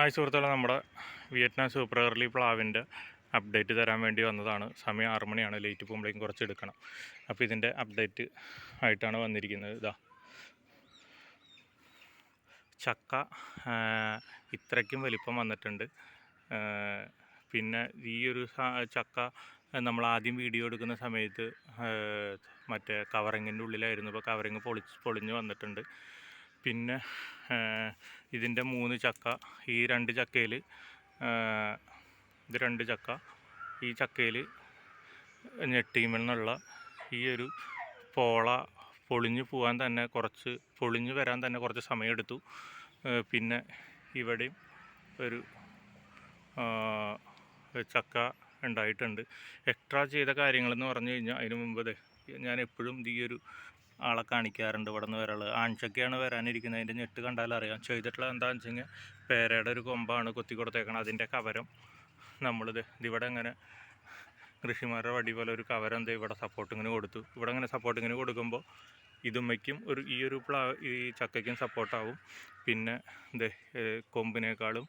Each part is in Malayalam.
ഹായ് സുഹൃത്തുക്കളെ നമ്മുടെ വിയറ്റ്നാം സൂപ്പർ ഏർലി പ്ലാവിന്റെ അപ്ഡേറ്റ് തരാൻ വേണ്ടി വന്നതാണ്. സമയം ആറ് മണിയാണ് ലേറ്റ് പോകുമ്പോഴേക്കും കുറച്ച് എടുക്കണം. അപ്പോൾ ഇതിന്റെ അപ്ഡേറ്റ് ആയിട്ടാണ് വന്നിരിക്കുന്നത്. ഇതാ. ചക്ക ഇത്രയ്ക്കും വലിപ്പം വന്നിട്ടുണ്ട്. പിന്നെ ഈ ഒരു ചക്ക നമ്മൾ ആദ്യം വീഡിയോ എടുക്കുന്ന സമയത്ത് മറ്റേ കവറിങ്ങിന്റെ ഉള്ളിലായിരുന്നു. ഇപ്പോൾ കവറിങ് പൊളിച്ച് പൊളിഞ്ഞ് വന്നിട്ടുണ്ട്. പിന്നെ ഇതിന്റെ മൂന്ന് ചക്ക ഈ രണ്ട് ചക്കയിൽ ഇത് രണ്ട് ചക്ക ഈ ചക്കയിൽ ഞെട്ടിമെന്നുള്ള ഈ ഒരു പോള പൊളിഞ്ഞു പോകാൻ തന്നെ കുറച്ച് പൊളിഞ്ഞു വരാൻ തന്നെ കുറച്ച് സമയമെടുത്തു. പിന്നെ ഇവിടെയും ഒരു ചക്ക ഉണ്ടായിട്ടുണ്ട്. എക്സ്ട്രാ ചെയ്ത കാര്യങ്ങളെന്ന് പറഞ്ഞു കഴിഞ്ഞാൽ അതിന് മുമ്പ് ഞാൻ എപ്പോഴും ഈ ഒരു ആളെ കാണിക്കാറുണ്ട് ഇവിടെ നിന്ന് വരാൾ ആൺചക്കയാണ് വരാനിരിക്കുന്നത്. അതിന്റെ ഞെട്ട് കണ്ടാൽ അറിയാം. ചെയ്തിട്ടുള്ള എന്താണെന്ന് വെച്ച് കഴിഞ്ഞാൽ പേരയുടെ ഒരു കൊമ്പാണ് കൊത്തി കൊടുത്തേക്കണത്. അതിന്റെ കവരം നമ്മളിത് ഇതിവിടെ അങ്ങനെ കൃഷിമാരുടെ വടി പോലെ ഒരു കവരം എന്താ ഇവിടെ സപ്പോർട്ടിങ്ങിന് കൊടുത്തു. ഇവിടെ അങ്ങനെ സപ്പോർട്ടിങ്ങിന് കൊടുക്കുമ്പോൾ ഇതുമ്മയ്ക്കും ഒരു ഈ ഒരു പ്ലാ ഈ ചക്കയ്ക്കും സപ്പോർട്ടാവും പിന്നെ ഇത് കൊമ്പിനേക്കാളും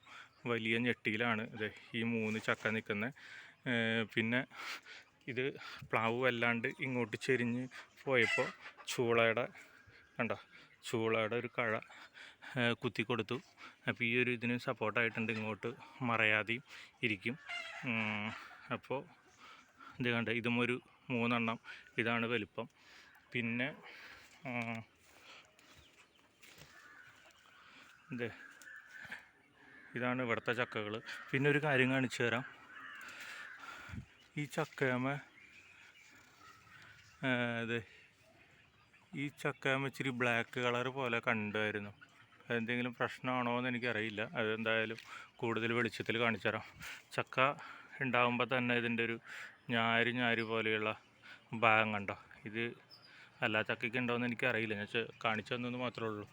വലിയ ഞെട്ടിയിലാണ് ഇത് ഈ മൂന്ന് ചക്ക നിൽക്കുന്നത്. പിന്നെ ഇത് പ്ലാവ് വല്ലാണ്ട് ഇങ്ങോട്ട് ചെരിഞ്ഞ് പോയപ്പോൾ ചൂളയുടെ കണ്ടോ ചൂളയുടെ ഒരു കഴ കുത്തി കൊടുത്തു അപ്പോൾ ഈ ഒരു ഇതിന് സപ്പോർട്ടായിട്ടുണ്ട് ഇങ്ങോട്ട് മറയാതെയും ഇരിക്കും. അപ്പോൾ ഇത് കണ്ട ഇതും ഒരു മൂന്നെണ്ണം. ഇതാണ് വലിപ്പം. പിന്നെ ഇതാണ് ഇവിടുത്തെ ചക്കകൾ പിന്നെ ഒരു കാര്യം കാണിച്ചു തരാം. ഈ ചക്കയമ്മ ഇത് ഈ ചക്കയമ്മ ഇച്ചിരി ബ്ലാക്ക് കളർ പോലെ കണ്ടായിരുന്നു. അതെന്തെങ്കിലും പ്രശ്നമാണോ എന്ന് എനിക്കറിയില്ല അതെന്തായാലും കൂടുതൽ വെളിച്ചത്തിൽ കാണിച്ചു തരാം. ചക്ക ഉണ്ടാകുമ്പോൾ തന്നെ ഇതിന്റെ ഒരു ഞാര് ഞാര് പോലെയുള്ള ഭാഗം കണ്ടോ? ഇത് എല്ലാ ചക്കയ്ക്ക് ഉണ്ടോയെന്ന് എനിക്കറിയില്ല. ഞാൻ കാണിച്ചു തന്നെന്ന് മാത്രമേ ഉള്ളൂ.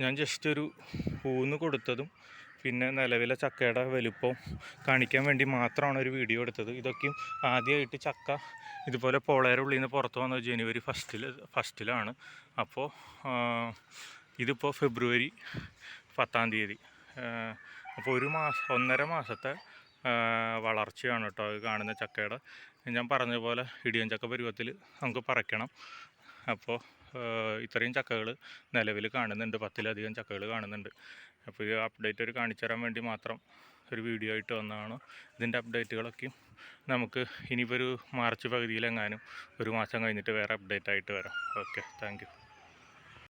ഞാൻ ജസ്റ്റ് ഒരു ഊന്ന് കൊടുത്തതും പിന്നെ നിലവിലെ ചക്കയുടെ വലുപ്പം കാണിക്കാൻ വേണ്ടി മാത്രമാണ് ഒരു വീഡിയോ എടുത്തത്. ഇതൊക്കെയും ആദ്യമായിട്ട് ചക്ക ഇതുപോലെ പോളയുടെ ഉള്ളിൽ നിന്ന് പുറത്ത് വന്നത് ജനുവരി ഫസ്റ്റിൽ ഫസ്റ്റിലാണ് അപ്പോൾ ഇതിപ്പോൾ ഫെബ്രുവരി പത്താം തീയതി. അപ്പോൾ ഒരു മാസം ഒന്നര മാസത്തെ വളർച്ചയാണ് കേട്ടോ കാണുന്ന ചക്കയുടെ. ഞാൻ പറഞ്ഞ പോലെ ഇടിയൻ ചക്ക പരുവത്തിൽ നമുക്ക് പറിക്കണം. അപ്പോൾ ഇത്രയും ചക്കകൾ നിലവിൽ കാണുന്നുണ്ട്. പത്തിലധികം ചക്കകൾ കാണുന്നുണ്ട്. അപ്പോൾ ഈ അപ്ഡേറ്റ് ഒരു കാണിച്ചു തരാൻ വേണ്ടി മാത്രം ഒരു വീഡിയോ ആയിട്ട് വന്നതാണ്. ഇതിന്റെ അപ്ഡേറ്റുകളൊക്കെയും നമുക്ക് ഇനിയിപ്പോൾ ഒരു മാർച്ച് പകുതിയിലെങ്ങാനും ഒരു മാസം കഴിഞ്ഞിട്ട് വേറെ അപ്ഡേറ്റ് ആയിട്ട് വരാം. Okay thank